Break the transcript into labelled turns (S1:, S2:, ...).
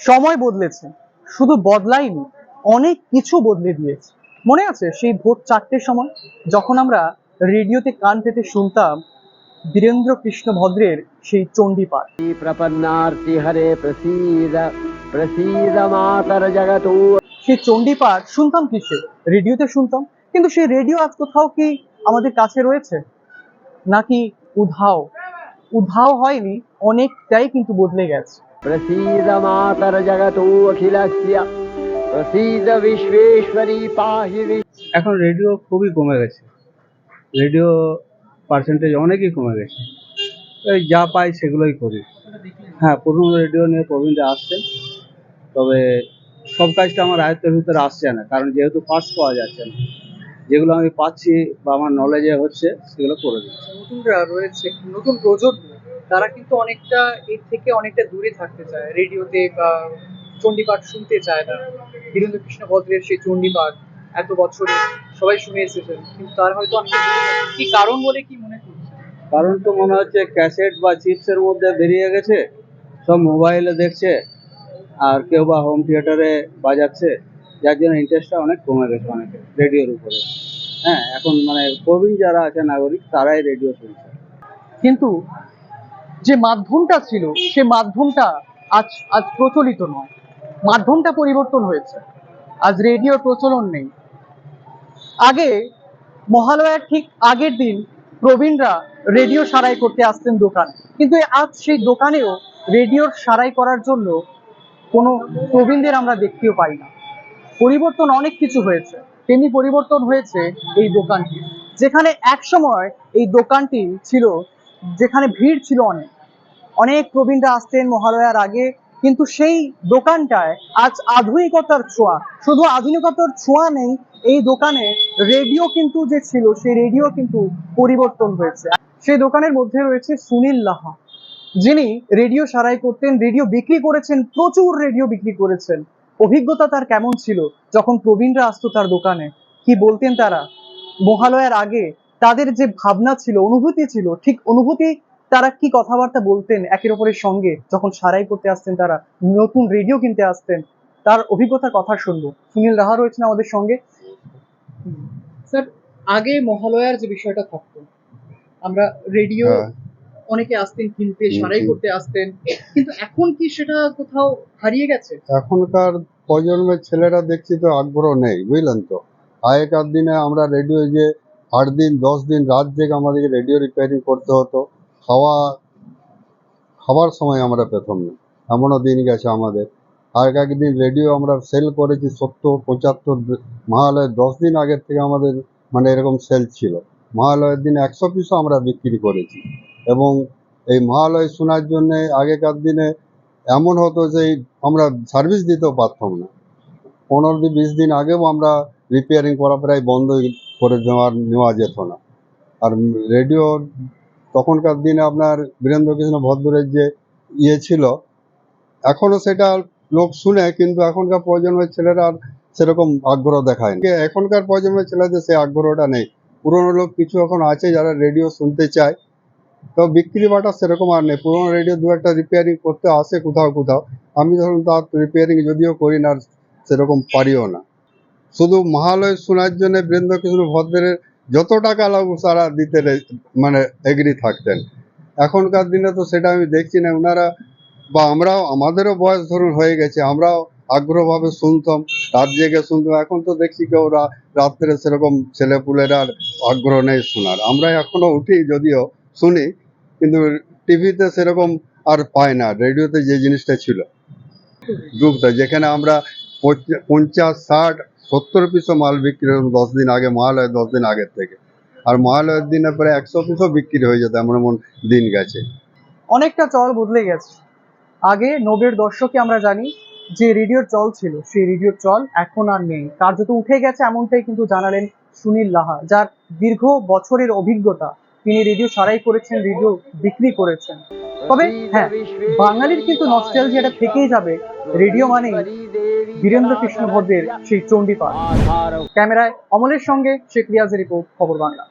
S1: সময় বদলেছে। শুধু বদলায়নি অনেক কিছু বদলে দিয়েছে। মনে আছে সেই ভোর চারটের সময় যখন আমরা রেডিওতে কান পেতে শুনতাম বীরেন্দ্র কৃষ্ণ ভদ্রের সেই চণ্ডীপাঠ
S2: পাঠ। সেই প্রসিদ পাঠ মাতার জগত।
S1: সেই চণ্ডীপাঠ শুনতাম কিসে রেডিওতে শুনতাম। কিন্তু সেই রেডিও আজ কোথাও কি আমাদের কাছে রয়েছে? নাকি উধাও? উদ্ভাব হয়নি অনেকটাই কিন্তু বদলে গেছে।
S3: এখন রেডিও খুবই কমে গেছে। রেডিও পার্সেন্টেজ অনেকই কমে গেছে। যা পাই সেগুলোই করি। হ্যাঁ পুরনো রেডিও নিয়ে প্রবীণরা আসছেন তবে সব কাজটা আমার আয়ত্তের ভিতরে আসছে না কারণ যেহেতু ফার্স্ট পাওয়া যাচ্ছে না। যেগুলো আমি পাচ্ছি বা আমার নলেজে হচ্ছে সেগুলো করে দিচ্ছি।
S1: নতুনরা রয়েছে নতুন প্রজন্ম তারা কিন্তু অনেকটা এর থেকে অনেকটা দূরে থাকতে চায়। রেডিওতে বা চণ্ডীপাঠ শুনতে চায় না। বীরেন্দ্র কৃষ্ণ ভদ্রের সেই চণ্ডীপাঠ এত বছরে সবাই শুনে এসেছেন কিন্তু তার হয়তো কি কারণ বলে কি মনে করছে
S3: কারণ তো মনে হচ্ছে ক্যাসেট বা চিপসের মধ্যে বেরিয়ে গেছে সব মোবাইলে দেখছে আর কেউ বা হোম থিয়েটারে বাজাচ্ছে যার জন্য ইন্টারেস্টটা অনেক কমে গেছে অনেকে রেডিওর উপরে। হ্যাঁ এখন মানে প্রবীণ যারা আছে নাগরিক, তারাই রেডিও শুনছে।
S1: কিন্তু যে মাধ্যমটা ছিল, সে মাধ্যমটা আজ আজ প্রচলিত নয়। মাধ্যমটা পরিবর্তন হয়েছে। আজ রেডিওর প্রচলন নেই। আগে মহালয়ার ঠিক আগের দিন প্রবীণরা রেডিও সারাই করতে আসতেন দোকানে। কিন্তু আজ সেই দোকানেও রেডিওর সারাই করার জন্য কোনো প্রবীণদের আমরা দেখতেও পাই না। পরিবর্তন অনেক কিছু হয়েছে। তেমনি পরিবর্তন হয়েছে এই দোকানটি। যেখানে এক সময় এই দোকানটি ছিল, যেখানে ভিড় ছিল অনেক। অনেক প্রবীণরা আসতেন মহালয়ার আগে, কিন্তু সেই দোকানটায় আজ আধুনিকতার ছোঁয়া। শুধু আধুনিকতার ছোঁয়া নেই, এই দোকানে রেডিও কিন্তু যে ছিল, সেই রেডিও কিন্তু পরিবর্তন হয়েছে। সেই দোকানের মধ্যে রয়েছে সুনীল লাহা, যিনি রেডিও সারাই করতেন, রেডিও বিক্রি করেছেন, প্রচুর রেডিও বিক্রি করেছেন। অভিজ্ঞতা তার কেমন ছিল যখন প্রবীণরা আসতো তার দোকানে? কি বলতেন তারা? মহালয়ার আগে তাদের যে ভাবনা ছিল অনুভূতি ছিল ঠিক অনুভূতি তারা কি কথাবার্তা বলতেন একের অপরের সঙ্গে যখন সারাই করতে আসতেন তারা নতুন রেডিও কিনতে আসতেন? তার অভিজ্ঞতার কথা শুনব। সুনীল রাহা রয়েছেন আমাদের সঙ্গে। স্যার আগে মহালয়ার যে বিষয়টা থাকতো আমরা রেডিও। অনেকে আসতেন কিনতে সারাই করতে আসতেন। কিন্তু এখন কি সেটা কোথাও হারিয়ে গেছে?
S4: এখনকার প্রজন্মের ছেলেরা দেখছি তো আগ্রহ নেই বুঝলেন তো? আগেকার দিনে আমরা রেডিও যে আট দিন দশ দিন রাত জেগে আমাদেরকে রেডিও রিপেয়ারিং করতে হতো খাওয়া খাবার সময় আমরা পেতাম না। এমনও দিন গেছে আমাদের। আগেকার দিন রেডিও আমরা সেল করেছি সত্তর পঁচাত্তর মহালয়ের দশ দিন আগের থেকে আমাদের মানে এরকম সেল ছিল। মহালয়ের দিন একশো পিসও আমরা বিক্রি করেছি। এবং এই মহালয় শোনার জন্যে আগেকার দিনে এমন হতো যে আমরা সার্ভিস দিতেও পারতাম না। পনেরো দিন বিশ দিন আগেও আমরা রিপেয়ারিং করা প্রায় বন্ধ করে দেওয়ার নেওয়া যেত না। আর রেডিও তখনকার দিনে আপনার বীরেন্দ্র কৃষ্ণ ভদ্রের যে ইয়ে ছিল এখনও সেটা লোক শুনে কিন্তু এখনকার প্রজন্মের ছেলেরা আর সেরকম আগ্রহ দেখায় এখনকার প্রজন্মের ছেলেদের সেই আগ্রহটা নেই। পুরনো লোক কিছু এখন আছে যারা রেডিও শুনতে চায়। তো বিক্রি বাটা সেরকম আর নেই। পুরোনো রেডিও দু একটা রিপেয়ারিং করতে আসে কোথাও কোথাও। আমি ধরুন তার রিপেয়ারিং যদিও করি না, সেরকম পারিও না। শুধু মহালয় শোনার জন্য বীরেন্দ্র কৃষ্ণ ভদ্রের যত টাকা লাগুক তারা দিতে মানে এগ্রি থাকতেন। এখনকার দিনে তো সেটা আমি দেখছি না। ওনারা বা আমরাও, আমাদেরও বয়স ধরুন হয়ে গেছে, আমরাও আগ্রহভাবে শুনতাম, রাত জেগে শুনতাম। এখন তো দেখছি কেউ রাত্রে সেরকম ছেলেপুলের আর আগ্রহ নেই শোনার। আমরা এখনও উঠি যদিও শুনি, কিন্তু টিভিতে সেরকম আর পাই না, রেডিওতে যে জিনিসটা ছিল। যুগটা যেখানে আমরা পঞ্চাশ, ষাট, সত্তর পিসও মাল বিক্রি হতো দশ দিন আগে মহালয়ের দশ দিন আগের থেকে। আর মহালয়ের দিনে প্রায় একশো পিসও বিক্রি হয়ে যেত, এমন এমন দিন গেছে।
S1: অনেকটা চল বদলে গেছে। আগে নবের দর্শকে আমরা জানি যে রেডিওর চল ছিল, সেই রেডিওর চল এখন আর নেই। কার্যত উঠে গেছে এমনটাই কিন্তু জানালেন সুনীল লাহা, যার দীর্ঘ বছরের অভিজ্ঞতা তিনি রেডিও সারাই করেছেন রেডিও বিক্রি করেছেন। তবে হ্যাঁ বাঙালির কিন্তু নস্টালজিয়াটা থেকেই যাবে। রেডিও মানে বীরেন্দ্র কৃষ্ণ ভদ্রের সেই চণ্ডীপাঠ। ক্যামেরায় অমলের সঙ্গে শেখ রিয়াজের রিপোর্ট, খবর বাংলা।